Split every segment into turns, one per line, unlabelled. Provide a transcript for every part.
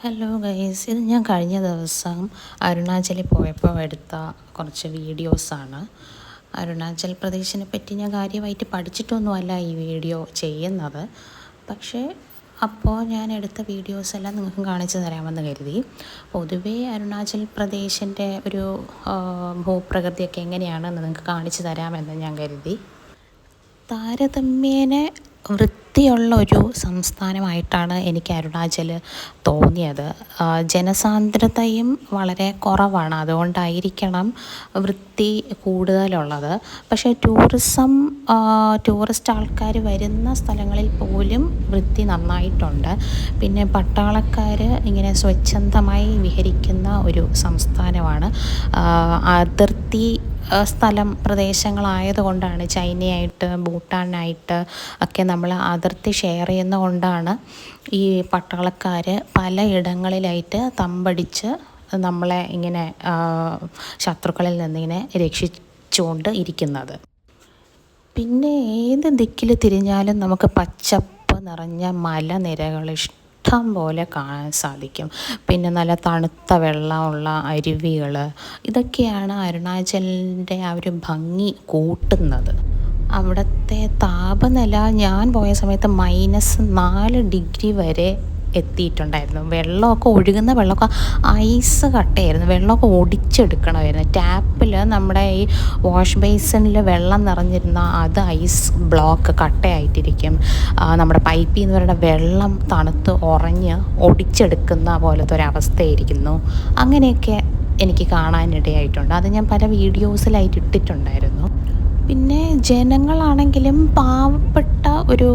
Hello guys ഇത് ഞാൻ കഴിഞ്ഞ ദിവസം അരുണാചലിൽ പോയപ്പോൾ എടുത്ത കുറച്ച് വീഡിയോസാണ് അരുണാചൽ പ്രദേശിനെ പറ്റി ഞാൻ കാര്യമായിട്ട് പഠിച്ചിട്ടൊന്നുമല്ല ഈ വീഡിയോ ചെയ്യുന്നത്. പക്ഷേ അപ്പോൾ ഞാൻ എടുത്ത വീഡിയോസ് എല്ലാം നിങ്ങൾക്ക് കാണിച്ചു തരാമെന്ന് കരുതി. പൊതുവേ അരുണാചൽ പ്രദേശിന്റെ ഒരു ഭൂപ്രകൃതിയൊക്കെ എങ്ങനെയാണെന്ന് നിങ്ങൾക്ക് കാണിച്ചു തരാമെന്ന് ഞാൻ കരുതി. താരതമ്യേന വൃത്തിയുള്ള ഒരു സംസ്ഥാനമായിട്ടാണ് എനിക്ക് അരുണാചൽ തോന്നിയത്. ജനസാന്ദ്രതയും വളരെ കുറവാണ്. അതുകൊണ്ടായിരിക്കണം വൃത്തി കൂടുതലുള്ളത്. പക്ഷേ ടൂറിസം ടൂറിസ്റ്റ് ആൾക്കാർ വരുന്ന സ്ഥലങ്ങളിൽ പോലും വൃത്തി നന്നായിട്ടുണ്ട്. പിന്നെ പട്ടാളക്കാർ ഇങ്ങനെ സ്വച്ഛന്തമായി വിഹരിക്കുന്ന ഒരു സംസ്ഥാനമാണ്. അതിർത്തി സ്ഥലം പ്രദേശങ്ങളായതുകൊണ്ടാണ് ചൈനയായിട്ട് ഭൂട്ടാനായിട്ട് ഒക്കെ നമ്മൾ അതിർത്തി ഷെയർ ചെയ്യുന്നതുകൊണ്ടാണ് ഈ പട്ടാളക്കാർ പലയിടങ്ങളിലായിട്ട് തമ്പടിച്ച് നമ്മളെ ഇങ്ങനെ ശത്രുക്കളിൽ നിന്നിങ്ങനെ രക്ഷിച്ചുകൊണ്ട് ഇരിക്കുന്നത്. പിന്നെ ഏത് ദിക്കിൽ തിരിഞ്ഞാലും നമുക്ക് പച്ചപ്പ് നിറഞ്ഞ മലനിരകൾ ഇഷ്ടം പോലെ കാണാൻ സാധിക്കും. പിന്നെ നല്ല തണുത്ത വെള്ളമുള്ള അരുവികൾ ഇതൊക്കെയാണ് അരുണാചലിന്റെ ആ ഒരു ഭംഗി കൂട്ടുന്നത്. അവിടുത്തെ താപനില ഞാൻ പോയ സമയത്ത് മൈനസ് നാല് ഡിഗ്രി വരെ എത്തിയിട്ടുണ്ടായിരുന്നു. വെള്ളമൊക്കെ ഒഴുകുന്ന വെള്ളമൊക്കെ ഐസ് കട്ടയായിരുന്നു. വെള്ളമൊക്കെ ഒടിച്ചെടുക്കണമായിരുന്നു. ടാപ്പിൽ നമ്മുടെ ഈ വാഷ് ബേസിനിൽ വെള്ളം നിറഞ്ഞിരുന്ന അത് ഐസ് ബ്ലോക്ക് കട്ടയായിട്ടിരിക്കും. നമ്മുടെ പൈപ്പിൽ നിന്ന് പറയുന്ന വെള്ളം തണുത്ത് ഉറഞ്ഞ് ഒടിച്ചെടുക്കുന്ന പോലത്തെ ഒരവസ്ഥയായിരിക്കുന്നു. അങ്ങനെയൊക്കെ എനിക്ക് കാണാനിടയായിട്ടുണ്ട്. അത് ഞാൻ പല വീഡിയോസിലായിട്ട് ഇട്ടിട്ടുണ്ടായിരുന്നു. പിന്നെ ജനങ്ങളാണെങ്കിലും പാവപ്പെട്ട ഒരു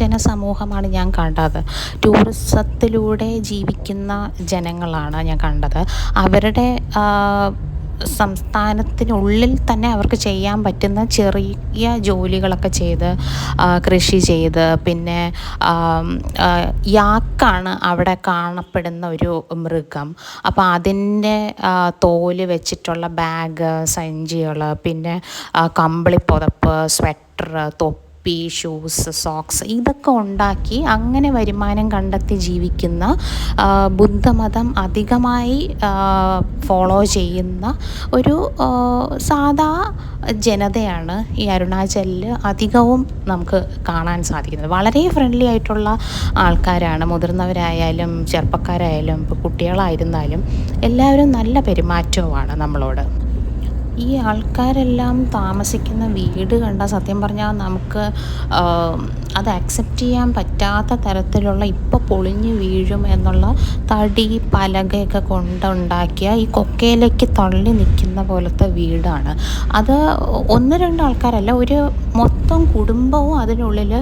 ജനസമൂഹമാണ് ഞാൻ കണ്ടത്. ടൂറിസത്തിലൂടെ ജീവിക്കുന്ന ജനങ്ങളാണ് ഞാൻ കണ്ടത്. അവരുടെ സംസ്ഥാനത്തിനുള്ളിൽ തന്നെ അവർക്ക് ചെയ്യാൻ പറ്റുന്ന ചെറിയ ജോലികളൊക്കെ ചെയ്ത് കൃഷി ചെയ്ത് പിന്നെ യാക്കാണ് അവിടെ കാണപ്പെടുന്ന ഒരു മൃഗം. അപ്പോൾ അതിന്റെ തോൽ വെച്ചിട്ടുള്ള ബാഗ് സഞ്ചികൾ പിന്നെ കമ്പിളി കമ്പിളിപ്പുതപ്പ് സ്വെറ്റർ തൊപ്പി ഷൂസ് സോക്സ് ഇതൊക്കെ ഉണ്ടാക്കി അങ്ങനെ വരുമാനം കണ്ടെത്തി ജീവിക്കുന്ന ബുദ്ധമതം അധികമായി ഫോളോ ചെയ്യുന്ന ഒരു സാധാ ജനതയാണ് ഈ അരുണാചലിൽ അധികവും നമുക്ക് കാണാൻ സാധിക്കുന്നത്. വളരെ ഫ്രണ്ട്ലി ആയിട്ടുള്ള ആൾക്കാരാണ്. മുതിർന്നവരായാലും ചെറുപ്പക്കാരായാലും ഇപ്പോൾ കുട്ടികളായിരുന്നാലും എല്ലാവരും നല്ല പെരുമാറ്റവുമാണ് നമ്മളോട്. ഈ ആൾക്കാരെല്ലാം താമസിക്കുന്ന വീട് കണ്ടാൽ സത്യം പറഞ്ഞാൽ നമുക്ക് അത് അക്സെപ്റ്റ് ചെയ്യാൻ പറ്റാത്ത തരത്തിലുള്ള ഇപ്പോൾ പൊളിഞ്ഞു വീഴും എന്നുള്ള തടി പലകയൊക്കെ കൊണ്ടുണ്ടാക്കിയ ഈ കൊക്കയിലേക്ക് തള്ളി നിൽക്കുന്ന പോലത്തെ വീടാണ്. അത് ഒന്ന് രണ്ട് ആൾക്കാരല്ല ഒരു മൊത്തം കുടുംബവും അതിനുള്ളിൽ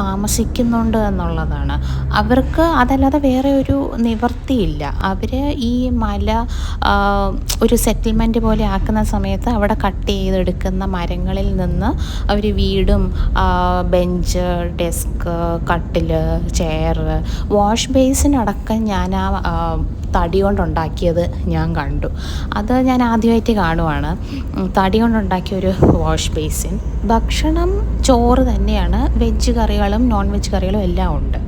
താമസിക്കുന്നുണ്ട് എന്നുള്ളതാണ്. അവർക്ക് അതല്ലാതെ വേറെ ഒരു നിവർത്തിയില്ല. അവർ ഈ മല ഒരു സെറ്റിൽമെന്റ് പോലെ ആക്കുന്ന സമയത്ത് അവിടെ കട്ട് ചെയ്തെടുക്കുന്ന മരങ്ങളിൽ നിന്ന് അവർ വീടും ബെഞ്ച് ഡെസ്ക് കട്ടിൽ ചെയർ വാഷ് ബേസിനടക്കം ഞാൻ ആ തടി കൊണ്ടുണ്ടാക്കിയത് ഞാൻ കണ്ടു. അത് ഞാൻ ആദ്യമായിട്ട് കാണുവാണ്. തടി കൊണ്ടുണ്ടാക്കിയ ഒരു വാഷ് ബേസിൻ ഭക്ഷണം ചോറ് തന്നെയാണ്. വെജ് കറികളും നോൺ വെജ് കറികളും എല്ലാം ഉണ്ട്.